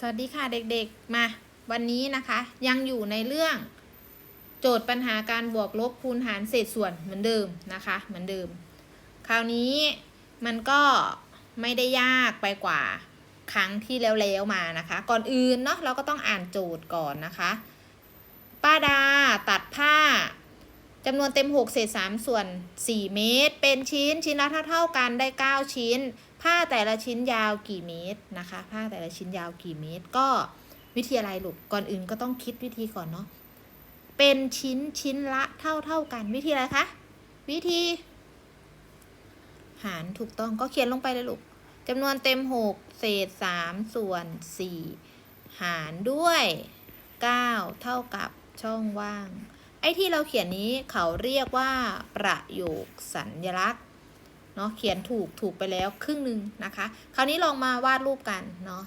สวัสดีค่ะเด็กๆ มา วันนี้นะคะ ยังอยู่ในเรื่อง โจทย์ปัญหาการบวกลบคูณหารเศษส่วนเหมือนเดิมนะคะ เหมือนเดิม คราวนี้มันก็ไม่ได้ยากไปกว่าครั้งที่แล้วๆมานะคะ ก่อนอื่นเนาะเราก็ต้องอ่านโจทย์ก่อนนะคะ ป้าดาตัดผ้า จำนวนเต็ม 6 เศษ 3 ส่วน 4 เมตร เป็นชิ้นชิ้นละเท่าๆกันได้ 9 ชิ้น ผ้าแต่ละชิ้นยาวกี่เมตรนะคะ ผ้าแต่ละชิ้นยาวกี่เมตร ก็วิธีอะไรลูกก่อนอื่นก็ต้องคิดวิธีก่อนเนาะเป็นชิ้นชิ้นละเท่าเท่ากันวิธีอะไรคะวิธี หารถูกต้องก็เขียนลงไปเลยลูกจำนวนเต็ม 6 เศษ 3 ส่วน 4 หารด้วย 9 เท่ากับช่องว่าง อ้ที่เราเขียนนี้เขาเรียกว่าประโยคสัญลักษณ์เนาะเขียนถูกถูกไปแล้วครึ่งหนึ่งนะคะ คราวนี้ลองมาวาดรูปกันเนาะ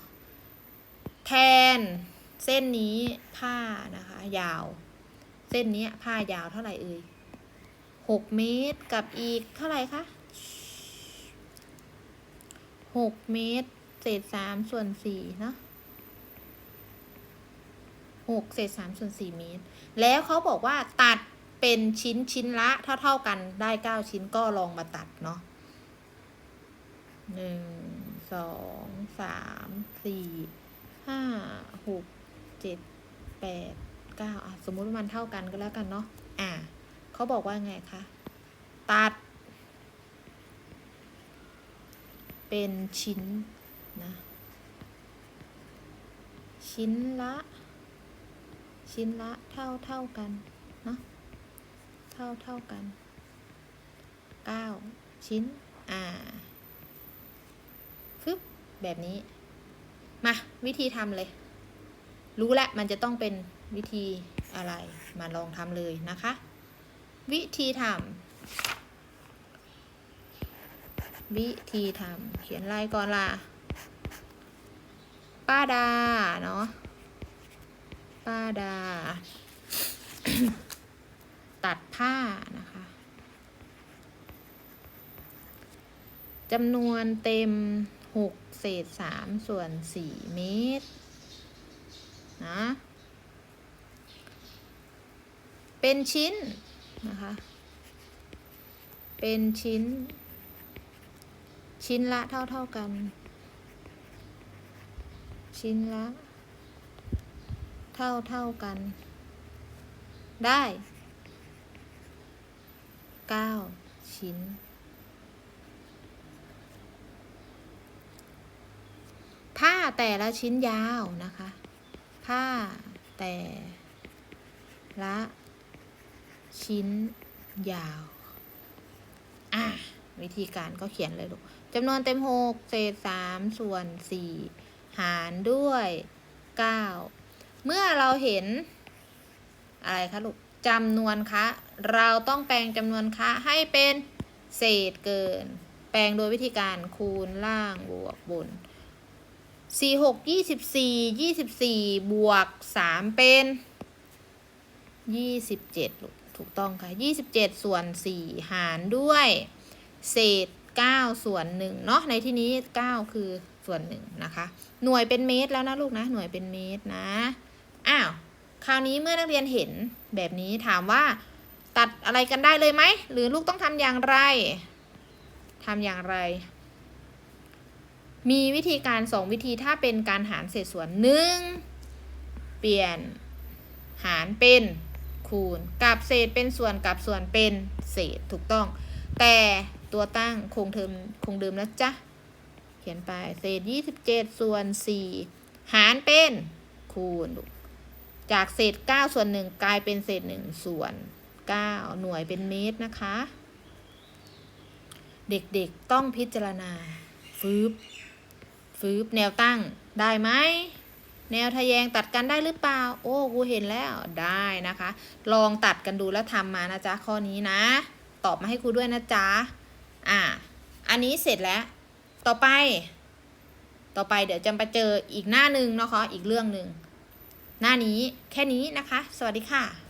แทนเส้นนี้ผ้านะคะ ยาว เส้นนี้ผ้ายาวเท่าไหร่เอ่ยหกเมตรกับอีกเท่าไหร่คะหกเมตร เศษสามส่วนสี่เนาะ หกเศษสามส่วนสี่เมตร แล้วเขาบอกว่าตัดเป็นชิ้นชิ้นละเท่าเท่ากันได้เก้าชิ้นก็ลองมาตัดเนาะหนึ่งสองสามสี่ห้าหกเจ็ดแปดเก้าอะสมมุติว่ามันเท่ากันก็แล้วกันเนาะอะเขาบอกว่าไงคะ ตัด เป็นชิ้นนะ ชิ้นละ ชิ้นละเท่าเท่ากันเนาะเท่าเท่ากันเก้าชิ้น อ่าฟึบแบบนี้ มาวิธีทำเลย รู้แล้วมันจะต้องเป็นวิธีอะไร มาลองทำเลยนะคะ วิธีทำวิธีทำเขียนลายก่อนล่ะป้าดา เนาะ ป้าดา ตัดผ้านะคะจำนวนเต็มหกเศษสามส่วนสี่เมตรนะเป็นชิ้นนะคะ เป็นชิ้น ชิ้นละเท่าเท่ากัน ชิ้นละ เท่าเท่ากัน ได้เก้าชิ้น ผ้าแต่ละชิ้นยาวนะคะ ผ้าแต่ละชิ้นยาว อะ วิธีการก็เขียนเลยลูกจำนวนเต็มหกเศษสามส่วนสี่หารด้วยเก้า เมื่อเราเห็น อะไรคะลูกจำนวนคะเราต้องแปลงจำนวนคะให้เป็นเศษเกิน แปลงโดยวิธีการคูณล่างบวกบนสี่หกยี่สิบสี่ยี่สิบสี่บวกสามเป็นยี่สิบเจ็ดถูกต้องค่ะยี่สิบเจ็ดส่วนสี่หารด้วย เศษเก้าส่วนหนึ่งเนาะในที่นี้เก้าคือส่วนหนึ่งนะคะ หน่วยเป็นเมตรแล้วนะลูกนะ หน่วยเป็นเมตรนะ อ้าว คราวนี้เมื่อนักเรียนเห็นแบบนี้ถามว่า ตัดอะไรกันได้เลยไหม หรือลูกต้องทำอย่างไรทำอย่างไร มีวิธีการสองวิธีถ้าเป็นการหารเศษส่วนหนึ่งเปลี่ยนหารเป็นคูณกับเศษเป็นส่วนกับส่วนเป็นเศษถูกต้อง แต่ตัวตั้งคงเทิมคงเดิมนะจ๊ะ เขียนไปเศษ 27 ส่วน 4 หารเป็นคูณ จากเศษ 9 ส่วน 1 กลายเป็นเศษ 1 ส่วน 9 หน่วยเป็นเมตรนะคะ เด็กๆต้องพิจารณา ฟืบฟืบแนวตั้งได้ไหม แนวทะแยงตัดกันได้หรือเปล่า โอ้กูเห็นแล้วได้นะคะ ลองตัดกันดูแล้วทำมานะจ๊ะ ข้อนี้นะ ตอบมาให้ครูด้วยนะจ๊ะ อะ อันนี้เสร็จแล้ว ต่อไป ต่อไปเดี๋ยวจะไปเจออีกหน้าหนึ่งนะคะ อีกเรื่องหนึ่ง หน้านี้แค่นี้นะคะ สวัสดีค่ะ